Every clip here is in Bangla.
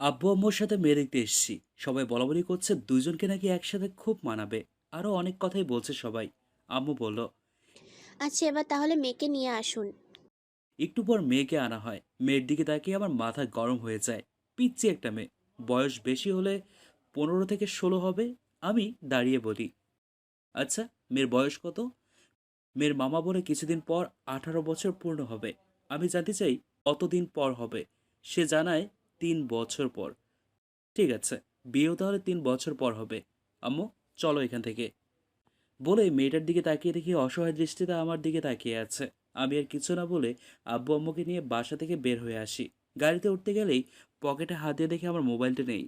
আব্বু আম্মুর সাথে মেয়ে দেখতে এসেছি। সবাই বলা বলি করছে দুইজনকে নাকি একসাথে খুব মানাবে। আরও অনেক কথাই বলছে সবাই। আম্মু বলল আচ্ছা এবার তাহলে মেয়েকে নিয়ে আসুন। একটু পর মেয়েকে আনা হয়। মেয়ের দিকে তাকিয়ে আমার মাথা গরম হয়ে যায়। পিচ্ছি একটা মেয়ে। বয়স বেশি হলে পনেরো থেকে ষোলো হবে আমি দাঁড়িয়ে বলি আচ্ছা মেয়ের বয়স কত? মেয়ের মামা বলে কিছুদিন পর আঠারো বছর পূর্ণ হবে। আমি জানতে চাই কতদিন পর হবে? সে জানায় তিন বছর পর। ঠিক আছে বিয়েও তাহলে তিন বছর পর হবে। আম্মু, চলো এখান থেকে। বলে মেয়েটার দিকে তাকিয়ে দেখি অসহায় দৃষ্টিতে আমার দিকে তাকিয়ে আছে। আমি আর কিছু না বলে আব্বু আম্মুকে নিয়ে বাসা থেকে বের হয়ে আসি। গাড়িতে উঠতে গেলেই পকেটে হাত দিয়ে দেখি আমার মোবাইলটা নেই।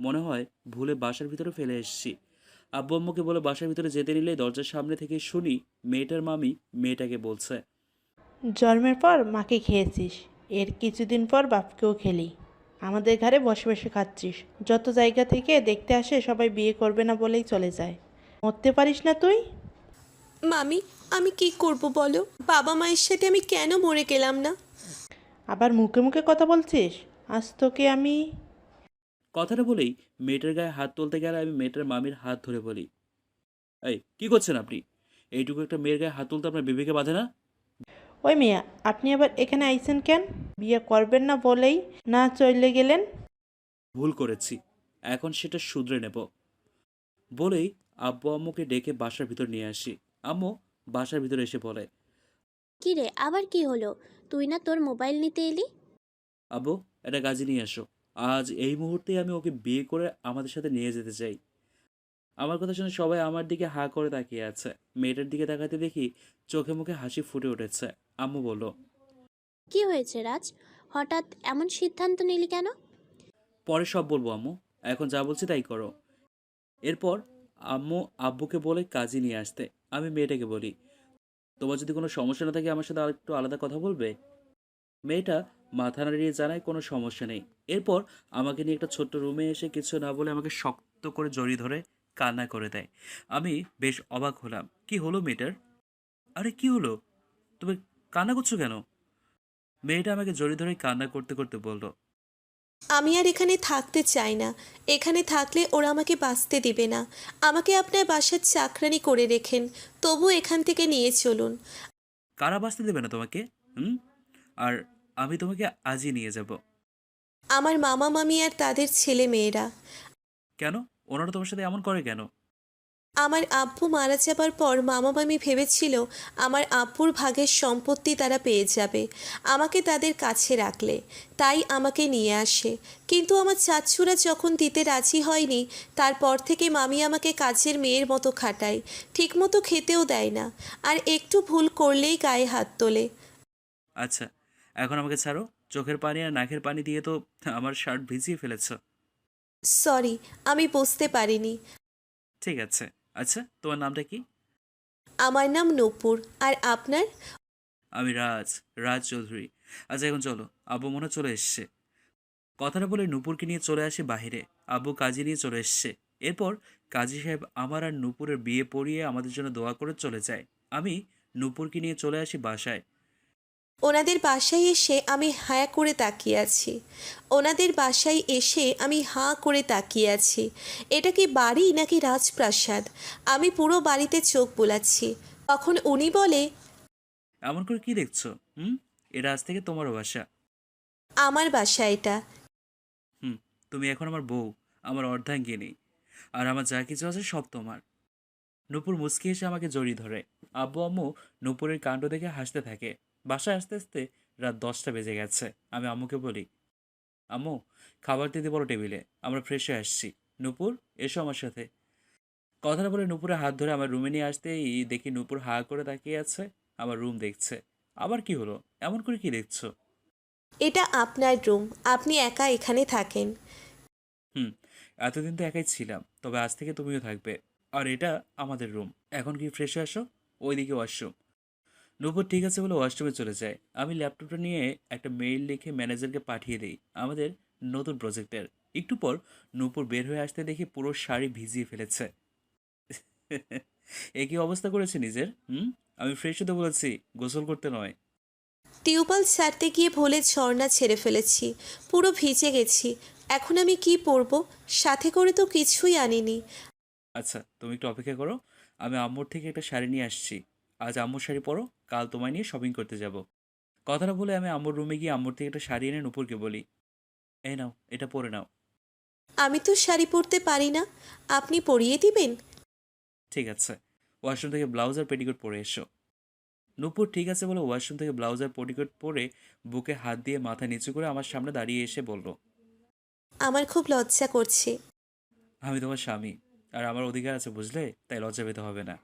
মনে হয় ভুলে বাসার ভিতরে ফেলে এসেছি। আব্বু আম্মুকে বলে বাসার ভিতরে যেতে নিলে দরজার সামনে থেকে শুনি মেয়েটার মামি মেয়েটাকে বলছে, জন্মের পর মাকে খেয়েছিস, এর কিছুদিন পর বাপকেও খেলি। আমাদের ঘরে বসে বসে খাচ্ছিস। যত জায়গা থেকে দেখতে আসে সবাই বিয়ে করবে না বলেই চলে যায়। মরতে পারিস না তুই? মামি আমি কি করব বলো? বাবা মায়ের সাথে আমি কেন মরে গেলাম না? আবার মুখে মুখে কথা বলছিস? আজ তোকে আমি কথাটা বলেই মেয়েটার গায়ে হাত তুলতে গেলে আমি মেয়েটার মামির হাত ধরে বলি এই কি করছেন আপনি? এইটুকু একটা মেয়ের গায়ে হাত তুলতে আপনার বিবেকে বাঁধে না? ওই মেয়া আপনি আবার এখানে আইছেন কেন? বিয়ে করবেন না বলেই না চলে গেলেন। ভুল করেছি এখন সেটা শুধরে নেব। বলেই আব্বু আম্মুকে ডেকে বাসার ভিতর নিয়ে আসি। আম্মু বাসার ভিতর এসে বলে কি রে আবার কি হলো? তুই না তোর মোবাইল নিতে এলি? আব্বু এটা কাজে নিয়ে আসো। আজ এই মুহূর্তেই আমি ওকে বিয়ে করে আমাদের সাথে নিয়ে যেতে চাই। আমার কথা শুনে সবাই আমার দিকে হা করে তাকিয়ে আছে। মেয়েটার দিকে তাকাতে দেখি চোখে মুখে হাসি ফুটে উঠেছে। আম্মু বলল কি হয়েছে, রাজ? হঠাৎ এমন সিদ্ধান্ত নিলি কেন? পরে সব বলব, আম্মু। এখন যা বলছি তাই করো। এরপর আম্মু আব্বুকে বলে কাজে নিয়ে আসতে, আমি মেয়েটাকে বলি, তোমার যদি কোনো সমস্যা না থাকে আমার সাথে আরেকটু আলাদা কথা বলবে? মেয়েটা মাথা নাড়িয়ে জানায়, কোনো সমস্যা নেই। এরপর আমাকে নিয়ে একটা ছোট্ট রুমে এসে কিছু না বলে আমাকে শক্ত করে জড়িয়ে ধরে কান্না করে দেয়। আমি বেশ অবাক হলাম, কি হলো মেয়েটার? আরে, কি হলো? তুমি কান্না করছ কেন? মেয়েটা আমাকে জড়িয়ে ধরে কান্না করতে করতে বলল আমি আর এখানে থাকতে চাই না। এখানে থাকলে ওরা আমাকে বাঁচতে দিবে না। আমাকে আপনার বাসার চাকরানি করে রেখেন তবু এখান থেকে নিয়ে চলুন। কারা বাঁচতে দেবে না তোমাকে? হুম? আর আমি তোমাকে আজই নিয়ে যাব। আমার মামা মামি আর তাদের ছেলে মেয়েরা কেন? ওনারা তোমার সাথে এমন করে কেন? আমার আব্বু মারা যাবার পর মামা মামি ভেবেছিল আমার আব্বুর ভাগের সম্পত্তি তারা পেয়ে যাবে। আমাকে তাদের কাছে রাখলে তাই আমাকে নিয়ে আসে। কিন্তু আমার চাচ্ছুরা যখন দিতে রাজি হয়নি তারপর থেকে মামি আমাকে কাজের মেয়ের মতো খাটায় ঠিকমতো খেতেও দেয় না। আর একটু ভুল করলেই গায়ে হাত তোলে। আচ্ছা এখন আমাকে ছাড়ো। চোখের পানি আর নাকের পানি দিয়ে তো আমার শার্ট ভিজিয়ে ফেলেছ। সরি আমি বুঝতে পারিনি। ঠিক আছে। আচ্ছা তোমার নামটা কি? আমার নাম নূপুর আর আপনার? আমি রাজ রাজ চৌধুরী। আচ্ছা এখন চলো আবু মনে চলে এসছে। কথাটা বলে নূপুরকে নিয়ে চলে আসে বাহিরে। আব্বু কাজী নিয়ে চলে এসছে। এরপর কাজী সাহেব আমার আর নূপুরের বিয়ে পড়িয়ে আমাদের জন্য দোয়া করে চলে যায়। আমি নূপুরকে নিয়ে চলে আসি বাসায়। ওনাদের বাসায় এসে আমি হায়া করে তাকিয়ে আছি। ওনাদের বাসায় এসে আমি হাঁ করে তাকিয়ে আছি। এটা কি বাড়ি নাকি রাজপ্রাসাদ? আমি পুরো বাড়িতে চোখ বোলাচ্ছি। তখন উনি বলে এমন করে কি দেখছ? হুম? এটা আজ থেকে তোমারও বাসা। আমার বাসা এটা। হুম তুমি এখন আমার বউ আমার অর্ধাঙ্গিনী। আর আমার যা কিছু আছে সব তোমার। নূপুর মুচকি এসে আমাকে জড়িয়ে ধরে। আব্বু আম্মু নূপুরের কাণ্ড দেখে হাসতে থাকে। বাসায় আসতে আসতে রাত দশটা বেজে গেছে। আমি আম্মুকে বলি আম্মু খাবার দিতে বলো টেবিলে আমরা ফ্রেশ হয়ে আসছি। নূপুর এসো আমার সাথে। কথাটা বলে নূপুরের হাত ধরে আমার রুমে নিয়ে আসতেই দেখি নূপুর হা করে তাকিয়ে আছে আমার রুম দেখছে। আবার কি হলো? এমন করে কি দেখছ? এটা আপনার রুম আপনি একা এখানে থাকেন। হুম এতদিন তো একাই ছিলাম তবে আজ থেকে তুমিও থাকবে। আর এটা আমাদের রুম এখন কি ফ্রেশ আসো? ওইদিকে ওয়াশরুম নূপুর ঠিক আছে বলে ওয়াশরুমে চলে যায়। আমি ল্যাপটপটা নিয়ে একটা মেইল লিখে ম্যানেজারকে পাঠিয়ে দিই আমাদের নতুন প্রজেক্টের একটু পর নূপুর বের হয়ে আসতে দেখি পুরো শাড়ি ভিজিয়ে ফেলেছে। এ কি অবস্থা করেছে নিজের? হুম? আমি ফ্রেশ হতে বলেছি গোসল করতে নয়। টিউবওয়েল ছাড়তে গিয়ে ভুলে ঝর্ণা ছেড়ে ফেলেছি পুরো ভিজে গেছি। এখন আমি কি পরবো? সাথে করে তো কিছুই আনিনি। আচ্ছা তুমি একটু অপেক্ষা করো। আমি আম্মুর থেকে একটা শাড়ি নিয়ে আসছি। আজ আম্মুর শাড়ি পরো কাল তোমায় নিয়ে শপিং করতে যাব। কথাটা বলে আমি আম্মুর রুমে গিয়ে আম্মুর থেকে একটা শাড়ি এনে নুপুরকে বলি এই নাও এটা পরে নাও। আমি তো শাড়ি পরতে পারি না আপনি পরিয়ে দিবেন? ঠিক আছে ওয়াশরুম থেকে ব্লাউজ আর পেটিকোট পরে এসো। নূপুর ঠিক আছে বলে ওয়াশরুম থেকে ব্লাউজ আর পেটিকোট পরে বুকে হাত দিয়ে মাথা নিচু করে আমার সামনে দাঁড়িয়ে এসে বলল আমার খুব লজ্জা করছে। আমি তোমার স্বামী আর আমার অধিকার আছে বুঝলে তাই লজ্জা পেতে হবে না।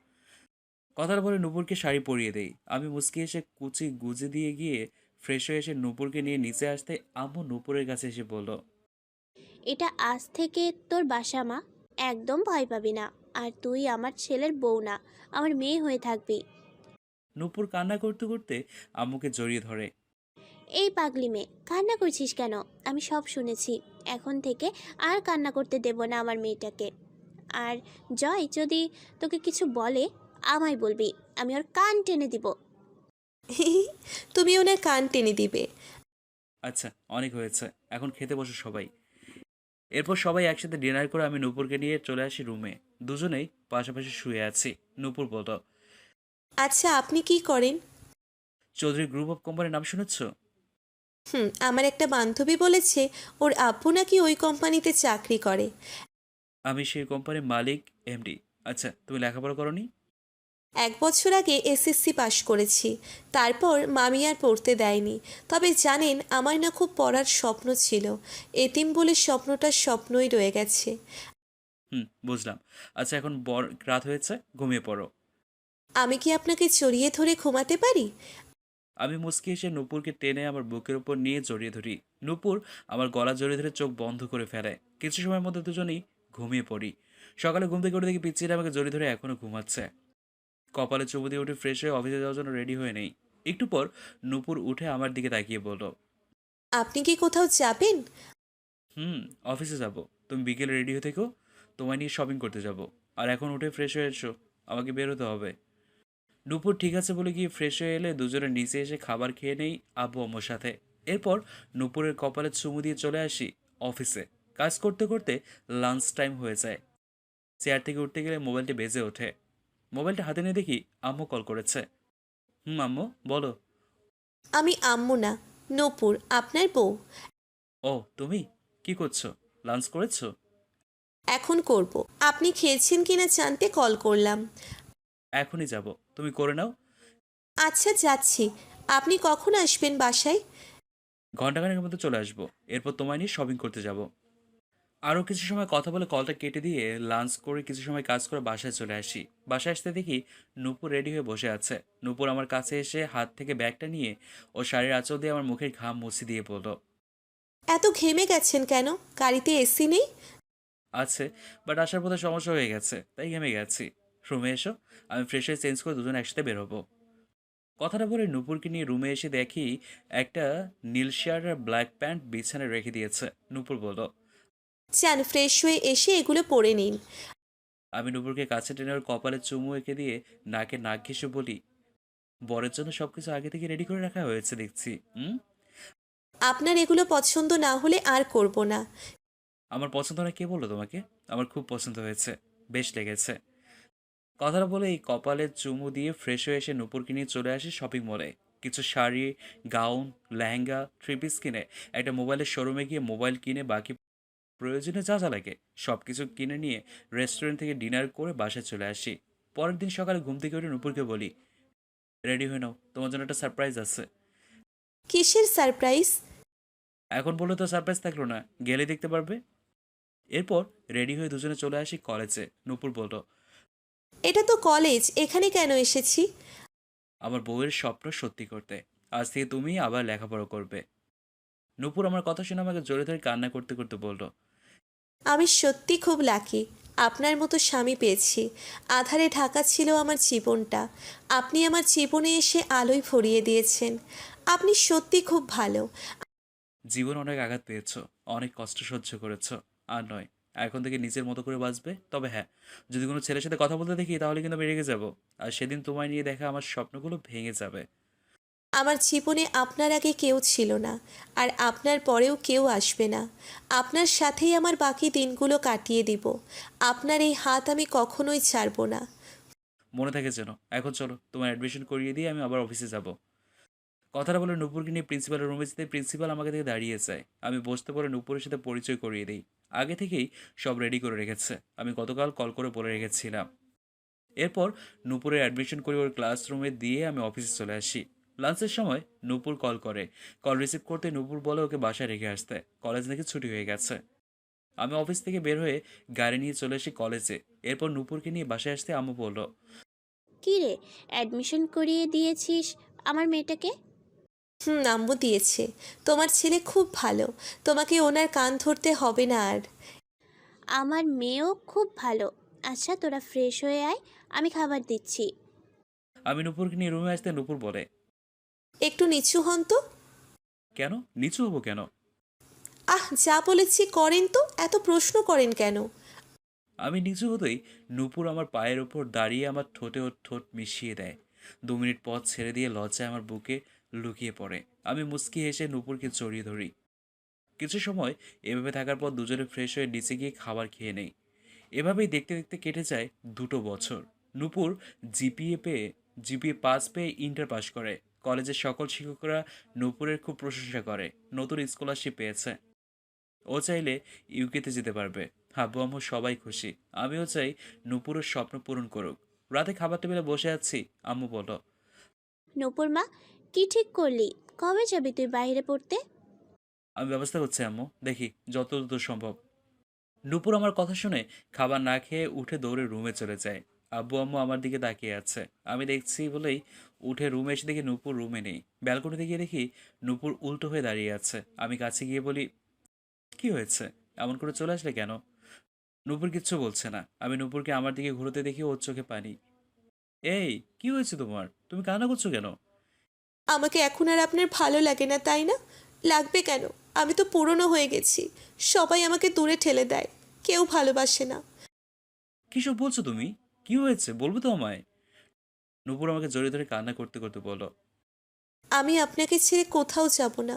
কথার পরে নূপুরকে শাড়ি পরিয়ে দেই। আমি মুসকি এসে কুচি গুজে দিয়ে গিয়ে ফ্রেশ হয়ে এসে নূপুরকে নিয়ে নিচে আসতে আম্মু নূপুরের কাছে এসে বলল এটা আজ থেকে তোর বাসা মা। একদম ভয় পাবি না। আর তুই আমার ছেলের বউ না। আমার মেয়ে হয়ে থাকবি। নূপুর কান্না করতে করতে আম্মুকে জড়িয়ে ধরে এই পাগলি মেয়ে কান্না করছিস কেন? আমি সব শুনেছি। এখন থেকে আর কান্না করতে দেব না আমার মেয়েটাকে। আর জয় যদি তোকে কিছু বলে আমায় বলবি আমি ওর কান টেনে দিব। তুমি ওনার কান টেনে দিবে। আচ্ছা অনেক হয়েছে। এখন খেতে বসো সবাই। এরপর সবাই একসাথে ডিনার করে আমি নূপুরকে নিয়ে চলে আসি রুমে। দুজনেই পাশাপাশি শুয়ে আছি। নূপুর বলল আচ্ছা আপনি কি করেন? চৌধুরী গ্রুপ অফ কোম্পানির নাম শুনেছ? হুম আমার একটা বান্ধবী বলেছে ওর আব্বু নাকি ওই কোম্পানিতে চাকরি করে। আমি সেই কোম্পানির মালিক এমডি। আচ্ছা তুমি লেখাপড়া করনি? এক বছর আগে এসএসসি পাশ করেছি। তারপর মামি আর পড়তে দেয়নি। তবে জানেন আমার না খুব পড়ার স্বপ্ন ছিল। এতিম বলে স্বপ্নটা স্বপ্নই রয়ে গেছে। হুম বুঝলাম। আচ্ছা এখন বর রাত হয়েছে ঘুমিয়ে পড়ো। আমি কি আপনাকে জড়িয়ে ধরে ঘুমাতে পারি? আমি মুসকি এসে নূপুরকে টেনে আমার বুকের উপর নিয়ে জড়িয়ে ধরি। নূপুর আমার গলা জড়িয়ে ধরে চোখ বন্ধ করে ফেলে। কিছু সময়ের মধ্যে দুজনেই ঘুমিয়ে পড়ি। সকালে ঘুম থেকে উঠে দেখি পিচ্ছিরা আমাকে জড়িয়ে ধরে এখনও ঘুমাচ্ছে। কপালে চুবু দিয়ে উঠে ফ্রেশ হয়ে অফিসে যাওয়ার জন্য রেডি হয়ে নেই। একটু পর নূপুর উঠে আমার দিকে তাকিয়ে বলল আপনি কি কোথাও যাবেন? হুম অফিসে যাব। তুমি বিকেলে রেডি হয়ে থেকো তোমায় নিয়ে শপিং করতে যাব। আর এখন উঠে ফ্রেশ হয়ে এসো আমাকে বেরোতে হবে। দুপুর ঠিক আছে বলে গিয়ে ফ্রেশ হয়ে এলে দুজনে নিচে এসে খাবার খেয়ে নেই আব্বু আম্মুর সাথে। এরপর নুপুরের কপালে চুমু দিয়ে চলে আসি অফিসে কাজ করতে করতে লাঞ্চ টাইম হয়ে যায়। চেয়ার থেকে উঠতে গেলে মোবাইলটি বেজে ওঠে। মোবাইলটা হাতে নিয়ে দেখি আম্মু কল করেছে। হুম আম্মু বলো। আমি আম্মু না নূপুর আপনার বউ। ও তুমি? কি করছ? লাঞ্চ করেছ? এখন করব। আপনি খেয়েছেন কিনা জানতে কল করলাম। এখনই যাব। তুমি করে নাও। আচ্ছা যাচ্ছি। আপনি কখন আসবেন বাসায়? ঘন্টাখানেকের মধ্যে চলে আসব। এরপর তোমায় নিয়ে শপিং করতে যাব। আরও কিছু সময় কথা বলে কলটা কেটে দিয়ে লাঞ্চ করে কিছু সময় কাজ করে বাসায় চলে আসি। বাসায় আসতে দেখি নূপুর রেডি হয়ে বসে আছে। নূপুর আমার কাছে এসে হাত থেকে ব্যাগটা নিয়ে ও শাড়ির আঁচল দিয়ে আমার মুখের ঘাম মুছে দিয়ে বলল এত ঘেমে গেছেন কেন? গাড়িতে এসি নেই? আছে বাট আসার পথে সমস্যা হয়ে গেছে তাই ঘেমে গেছি। রুমে এসো আমি ফ্রেশ হয়ে চেঞ্জ করে দুজন একসাথে বেরোবো কথাটা বলে নূপুরকে নিয়ে রুমে এসে দেখি একটা নীল শার্ট আর ব্ল্যাক প্যান্ট বিছানায় রেখে দিয়েছে। নূপুর বলল চান ফ্রেশ হয়ে এসে এগুলো পরে নিন। আমি নুপুরকে কাছে টেনে ওর কপালে চুমু এঁকে দিয়ে নাকে নাক ঘেসে বলি বরের জন্য সবকিছু আগে থেকে রেডি করে রাখা হয়েছে দেখছি হুম? আপনার এগুলো পছন্দ না হলে আর করব না। আমার পছন্দ না কে বলল তোমাকে? আমার খুব পছন্দ হয়েছে বেশ লেগেছে। কথাটা বলে এই কপালে চুমু দিয়ে ফ্রেশ হয়ে এসে নুপুরকে নিয়ে চলে আসি শপিং মলে কিছু sari gown lehenga three piece কিনে একটা মোবাইলের শোরুমে গিয়ে মোবাইল কিনে বাকি প্রয়োজনে যা যা লাগে সব কিছু কিনে নিয়ে রেস্টুরেন্ট থেকে ডিনার করে বাসায় চলে আসি। পরের দিন সকালে ঘুম থেকে উঠে নুপুরকে বলি রেডি হয়ে নাও তোমার জন্য একটা সারপ্রাইজ আছে। কিসের সারপ্রাইজ এখন বলে তো সারপ্রাইজ থাকল না গেলে দেখতে পারবে। এরপর রেডি হয়ে দুজনে চলে আসি কলেজে নুপুর বলল এটা তো কলেজ এখানে কেন এসেছি? আমার বউয়ের স্বপ্ন সত্যি করতে আজ থেকে তুমি আবার লেখাপড়া করবে। নুপুর আমার কথা শুনে আমাকে জোরে ধরে কান্না করতে করতে বলল আমি সত্যি খুব লাকি আপনার মতো স্বামী পেয়েছি। আধারে ঢাকা ছিল আমার জীবনটা। আপনি আমার জীবনে এসে আলোয় ভরিয়ে দিয়েছেন। আপনি সত্যি খুব ভালো। জীবন অনেক আঘাত পেয়েছ, অনেক কষ্ট সহ্য করেছ। আর নয়, এখন থেকে নিজের মতো করে বাঁচবে? তবে হ্যাঁ যদি কোনো ছেলের সাথে কথা বলতে দেখি তাহলে কিন্তু আমি রেগে যাব। আর সেদিন তোমায় নিয়ে দেখা আমার স্বপ্নগুলো ভেঙে যাবে। আমার জীবনে আপনার আগে কেউ ছিল না, আর আপনার পরেও কেউ আসবে না। আপনার সাথেই আমার বাকি দিনগুলো কাটিয়ে দিব। আপনার এই হাত আমি কখনোই ছাড়বো না। মনে থাকে যেন, এখন চলো তোমার অ্যাডমিশন করিয়ে দিয়ে আমি আবার অফিসে যাব। কথাটা বলে নূপুরকে নিয়ে প্রিন্সিপালের রুমে যেতে প্রিন্সিপাল আমাকে থেকে দাঁড়িয়ে যায়। আমি বসতে পরে নূপুরের সাথে পরিচয় করিয়ে দিই। আগে থেকেই সব রেডি করে রেখেছে। আমি গতকাল কল করে বলে রেখেছিলাম। এরপর নূপুরের অ্যাডমিশন করে ওর ক্লাসরুমে দিয়ে আমি অফিসে চলে আসি। লাঞ্চের সময় নূপুর কল করে। কল রিসিভ করতে নূপুর বলে ওকে বাসায় রেখে আসতে। কলেজ নাকি ছুটি হয়ে গেছে। আমি অফিস থেকে বের হয়ে গাড়ি নিয়ে চলে আসি কলেজে এরপর নূপুরকে নিয়ে বাসায় আসতে আম্মু বলল কি রে অ্যাডমিশন করিয়ে দিয়েছিস আমার মেয়েটাকে? হুম আম্মু দিয়েছে। তোমার ছেলে খুব ভালো। তোমাকে ওনার কান ধরতে হবে না আর। আমার মেয়েও খুব ভালো। আচ্ছা তোরা ফ্রেশ হয়ে আয় আমি খাবার দিচ্ছি। আমি নূপুরকে নিয়ে রুমে আসতে নূপুর বলে একটু নিচু হন তো। কেন? নিচু হব কেন? আহ যা বলেছি করেন তো এত প্রশ্ন করেন কেন? আমি নিচু হতেই নূপুর আমার পায়ের ওপর দাঁড়িয়ে আমার ঠোঁটে ওর ঠোঁট মিশিয়ে দেয়। দু মিনিট পথ ছেড়ে দিয়ে লজ্জায় আমার বুকে লুকিয়ে পড়ে। আমি মুস্কি হেসে নূপুরকে জড়িয়ে ধরি। কিছু সময় এভাবে থাকার পর দুজনে ফ্রেশ হয়ে নিচে গিয়ে খাবার খেয়ে নেই। এভাবেই দেখতে দেখতে কেটে যায় দুটো বছর। নূপুর জিপিএ পেয়ে জিপিএ পাস পেয়ে ইন্টার পাস করে। কলেজের সকল শিক্ষকরা নূপুরের খুব প্রশংসা করে। নতুন স্কলারশিপ পেয়েছে। ও চাইলে ইউকেতে যেতে পারবে। আব্বু আম্মু সবাই খুশি। আমিও চাই নূপুরের স্বপ্ন পূরণ করুক। রাতে খাবার টেবিলে বসে আছি। আম্মু বলো। নূপুর মা কি ঠিক করলি? কবে যাবি তুই বাইরে পড়তে? আমি ব্যবস্থা করছি আম্মু। দেখি যত দ্রুত সম্ভব। নূপুর আমার কথা শুনে খাবার না খেয়ে উঠে দৌড়ে রুমে চলে যায়। আব্বু আম্মু আমার দিকে তাকিয়ে আছে। আমি দেখছি বলেই উঠে রুমে এসে দেখি নূপুর রুমে নেই। ব্যালকনিতে গিয়ে দেখি নূপুর উল্টো হয়ে দাঁড়িয়ে আছে। আমি কাছে গিয়ে বলি কি হয়েছে? এমন করে চলে আসলে কেন? নূপুর কিচ্ছু বলছে না। আমি নূপুরকে আমার দিকে ঘুরতে দেখি ওর চোখে পানি। এই কি হয়েছে তোমার? তুমি কান্না করছ কেন? আমাকে এখন আর আপনার ভালো লাগে না তাই না? লাগবে কেন? আমি তো পুরনো হয়ে গেছি। সবাই আমাকে দূরে ঠেলে দেয়। কেউ ভালোবাসে না। কিসব বলছো তুমি? কি হয়েছে? বলব তো আমায়। নূপুর আমাকে জড়িয়ে ধরে কান্না করতে করতে বলো আমি আপনাকে ছেড়ে কোথাও যাব না।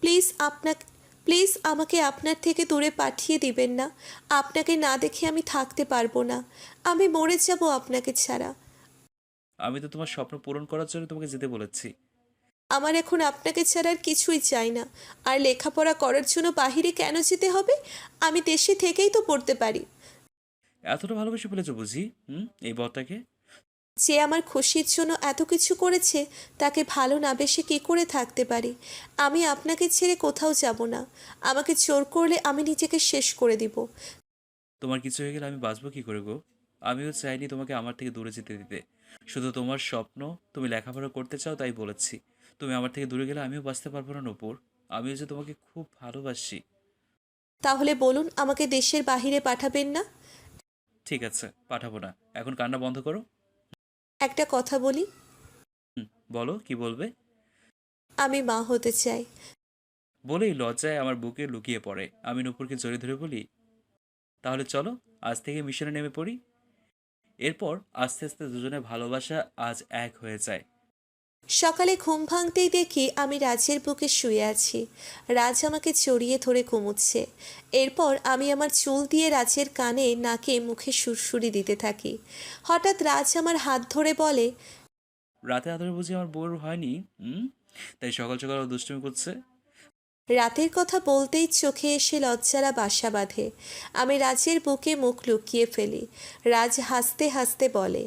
প্লিজ আপনাকে প্লিজ আমাকে আপনার থেকে দূরে পাঠিয়ে দিবেন না। আপনাকে না দেখে আমি থাকতে পারব না। আমি মরে যাব আপনাকে ছাড়া। আমি তো তোমার স্বপ্ন পূরণ করার জন্য তোমাকে যেতে বলেছি। আমার এখন আপনাকে ছাড়া আর কিছুই চাই না। আর লেখাপড়া করার জন্য বাহিরে কেন যেতে হবে? আমি দেশে থেকেই তো পড়তে পারি। এতটা ভালোবেসে ফেলেছো বুঝি? হুম এই বরটাকে? যে আমার খুশির জন্য এত কিছু করেছে তাকে ভালো না বেশে কী করে থাকতে পারি? আমি আপনাকে ছেড়ে কোথাও যাব না। আমাকে জোর করলে আমি নিজেকে শেষ করে দিব। তোমার কিছু হয়ে গেলে আমি বাঁচবো কী করে গো? আমিও চাইনি তোমাকে আমার থেকে দূরে যেতে দিতে। শুধু তোমার স্বপ্ন তুমি লেখাপড়া করতে চাও তাই বলেছি। তুমি আমার থেকে দূরে গেলে আমিও বাঁচতে পারব না নূপুর। আমিও যে তোমাকে খুব ভালোবাসি। তাহলে বলুন আমাকে দেশের বাহিরে পাঠাবেন না? ঠিক আছে পাঠাবো না। এখন কান্না বন্ধ করো। একটা কথা বলি? বলো কি বলবে? আমি মা হতে চাই। বলেই লজ্জায় আমার বুকে লুকিয়ে পড়ে। আমি নূপুরকে জড়িয়ে ধরে বলি তাহলে চলো আজ থেকে মিশনে নেমে পড়ি। এরপর আস্তে আস্তে দুজনের ভালোবাসা আজ এক হয়ে যায়। সকালে ঘুম ভাঙতেই দেখি আমি রাজের বুকে শুয়ে আছি। রাজ আমাকে চড়িয়ে ধরে কুমুচ্ছে এরপর আমি আমার চুল দিয়ে রাজের কানে নাকে মুখে সুরসুরি দিতে থাকি। হঠাৎ রাজ আমার হাত ধরে বলে রাতে আদরে বুঝি আমার বোর হয়নি? হুম? তাই সকাল সকাল ও দুষ্টুমি করছে? রাতের কথা বলতেই চোখে এসে লজ্জারা বাসা বাঁধে। আমি রাজের বুকে মুখ লুকিয়ে ফেলি। রাজ হাসতে হাসতে বলে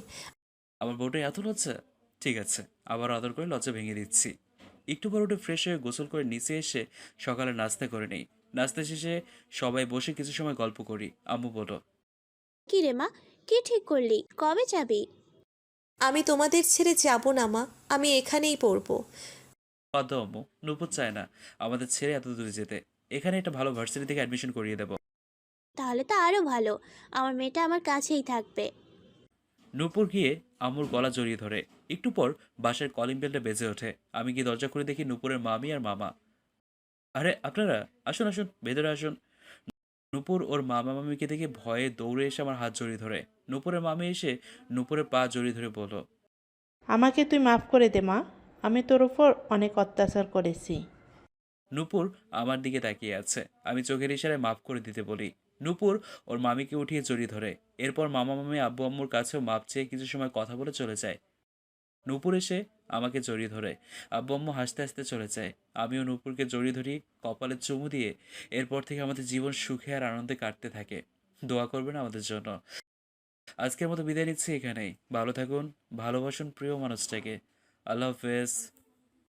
আমার বউটা এত লজ্জা? ঠিক আছে আবার আদর করে লজ্জা ভেঙে দিচ্ছি। একটু পর উঠে ফ্রেশ হয়ে গোসল করে নিচে এসে সকালে নাস্তা করে নেই। নাস্তা শেষে সবাই বসে কিছু সময় গল্প করি। আম্মু বলো কি রে মা কি ঠিক করলি? কবে যাবি? আমি তোমাদের ছেড়ে যাব না মা আমি এখানেই পড়ব। বাদ দাও আম্মু নুপুর চায় না আমাদের ছেড়ে এত দূরে যেতে। এখানে একটা ভালো ভার্সিটি থেকে অ্যাডমিশন করিয়ে দেবো। তাহলে তো আরও ভালো আমার মেয়েটা আমার কাছেই থাকবে। নূপুর গিয়ে আম্মুর গলা জড়িয়ে ধরে। একটু পর বাসার কলিং বেলটা বেজে ওঠে। আমি গিয়ে দরজা খুলে দেখি নূপুরের মামি আর মামা। আরে আপনারা? আসুন আসুন ভেতরে আসুন। নূপুর ওর মামা মামিকে দেখে ভয়ে দৌড়ে এসে আমার হাত জড়িয়ে ধরে। নূপুরের মামি এসে নূপুরের পা জড়িয়ে ধরে বলল আমাকে তুই মাফ করে দে মা। আমি তোর উপর অনেক অত্যাচার করেছি। নূপুর আমার দিকে তাকিয়ে আছে। আমি চোখের ইশারায় মাফ করে দিতে বলি। নূপুর ওর মামিকে উঠিয়ে জড়িয়ে ধরে। এরপর মামা, মামি, আব্বু, আম্মুর কাছেও মাপ চেয়ে কিছু সময় কথা বলে চলে যায়। নূপুর এসে আমাকে জড়িয়ে ধরে। আব্বু, আম্মু হাসতে হাসতে চলে যায়। আমিও নূপুরকে জড়িয়ে ধরি, কপালে চুমু দিয়ে। এরপর থেকে আমাদের জীবন সুখে আর আনন্দে কাটতে থাকে। দোয়া করবেন আমাদের জন্য। আজকের মতো বিদায় নিচ্ছি এখানেই। ভালো থাকুন, ভালোবাসুন প্রিয় মানুষটাকে। আল্লাহ হাফেজ।